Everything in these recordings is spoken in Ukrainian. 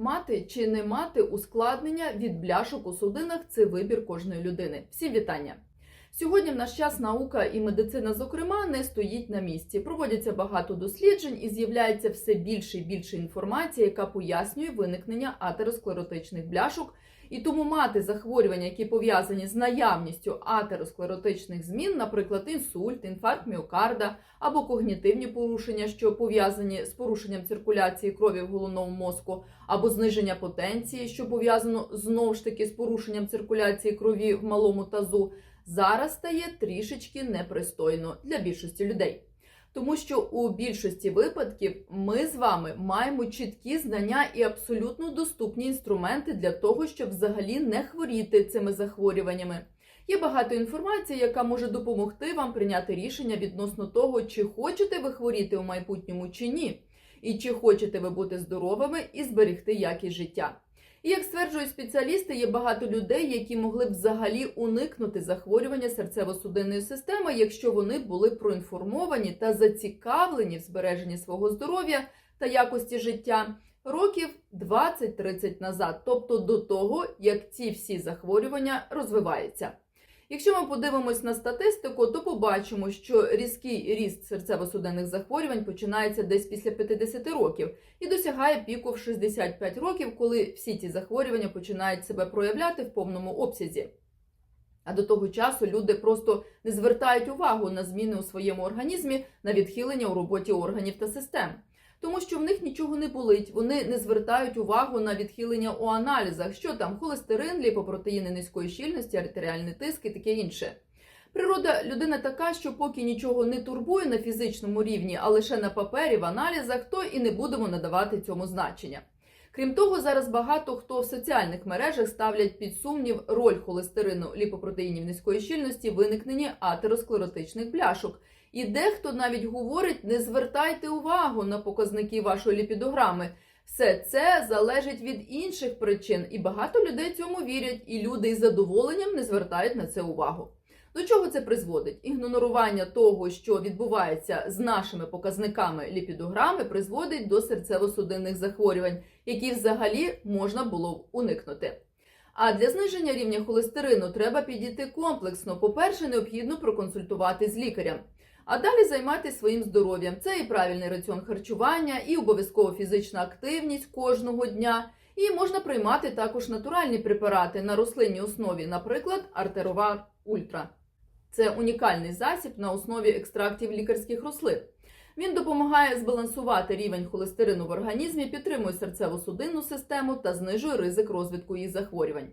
Мати чи не мати ускладнення від бляшок у судинах це вибір кожної людини. Всім вітання! Сьогодні в наш час наука і медицина, зокрема, не стоїть на місці. Проводяться багато досліджень і з'являється все більше і більше інформації, яка пояснює виникнення атеросклеротичних бляшок. І тому мати захворювання, які пов'язані з наявністю атеросклеротичних змін, наприклад, інсульт, інфаркт міокарда або когнітивні порушення, що пов'язані з порушенням циркуляції крові в головному мозку, або зниження потенції, що пов'язано знову ж таки з порушенням циркуляції крові в малому тазу, зараз стає трішечки непристойно для більшості людей. Тому що у більшості випадків ми з вами маємо чіткі знання і абсолютно доступні інструменти для того, щоб взагалі не хворіти цими захворюваннями. Є багато інформації, яка може допомогти вам прийняти рішення відносно того, чи хочете ви хворіти у майбутньому чи ні, і чи хочете ви бути здоровими і зберегти якість життя. І як стверджують спеціалісти, є багато людей, які могли б взагалі уникнути захворювання серцево-судинної системи, якщо вони були проінформовані та зацікавлені в збереженні свого здоров'я та якості життя років 20-30 назад, тобто до того, як ці всі захворювання розвиваються. Якщо ми подивимось на статистику, то побачимо, що різкий ріст серцево-судинних захворювань починається десь після 50 років і досягає піку в 65 років, коли всі ці захворювання починають себе проявляти в повному обсязі. А до того часу люди просто не звертають увагу на зміни у своєму організмі, на відхилення у роботі органів та систем. Тому що в них нічого не болить, вони не звертають увагу на відхилення у аналізах, що там холестерин, ліпопротеїни низької щільності, артеріальний тиск і таке інше. Природа людина така, що поки нічого не турбує на фізичному рівні, а лише на папері в аналізах, то і не будемо надавати цьому значення. Крім того, зараз багато хто в соціальних мережах ставлять під сумнів роль холестерину ліпопротеїнів низької щільності в виникненні атеросклеротичних бляшок. І дехто навіть говорить: не звертайте увагу на показники вашої ліпідограми. Все це залежить від інших причин, і багато людей цьому вірять, і люди із задоволенням не звертають на це увагу. До чого це призводить? Ігнорування того, що відбувається з нашими показниками ліпідограми, призводить до серцево-судинних захворювань, які взагалі можна було б уникнути. А для зниження рівня холестерину треба підійти комплексно. По-перше, необхідно проконсультувати з лікарем. А далі займатися своїм здоров'ям. Це і правильний раціон харчування, і обов'язково фізична активність кожного дня. І можна приймати також натуральні препарати на рослинній основі, наприклад, артеровар ультра. Це унікальний засіб на основі екстрактів лікарських рослин. Він допомагає збалансувати рівень холестерину в організмі, підтримує серцево-судинну систему та знижує ризик розвитку її захворювань.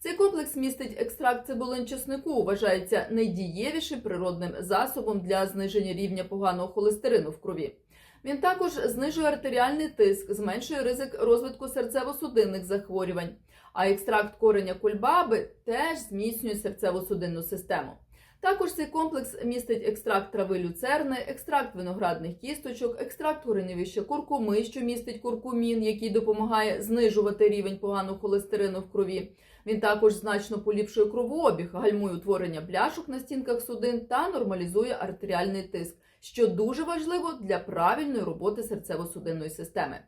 Цей комплекс містить екстракт цибулин чеснику, вважається найдієвішим природним засобом для зниження рівня поганого холестерину в крові. Він також знижує артеріальний тиск, зменшує ризик розвитку серцево-судинних захворювань, а екстракт кореня кульбаби теж зміцнює серцево-судинну систему. Також цей комплекс містить екстракт трави люцерни, екстракт виноградних кісточок, екстракт кореневища куркуми, що містить куркумін, який допомагає знижувати рівень поганого холестерину в крові. Він також значно поліпшує кровообіг, гальмує утворення бляшок на стінках судин та нормалізує артеріальний тиск, що дуже важливо для правильної роботи серцево-судинної системи.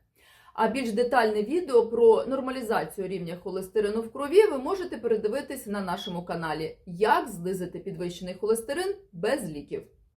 А більш детальне відео про нормалізацію рівня холестерину в крові ви можете передивитись на нашому каналі Як знизити підвищений холестерин без ліків.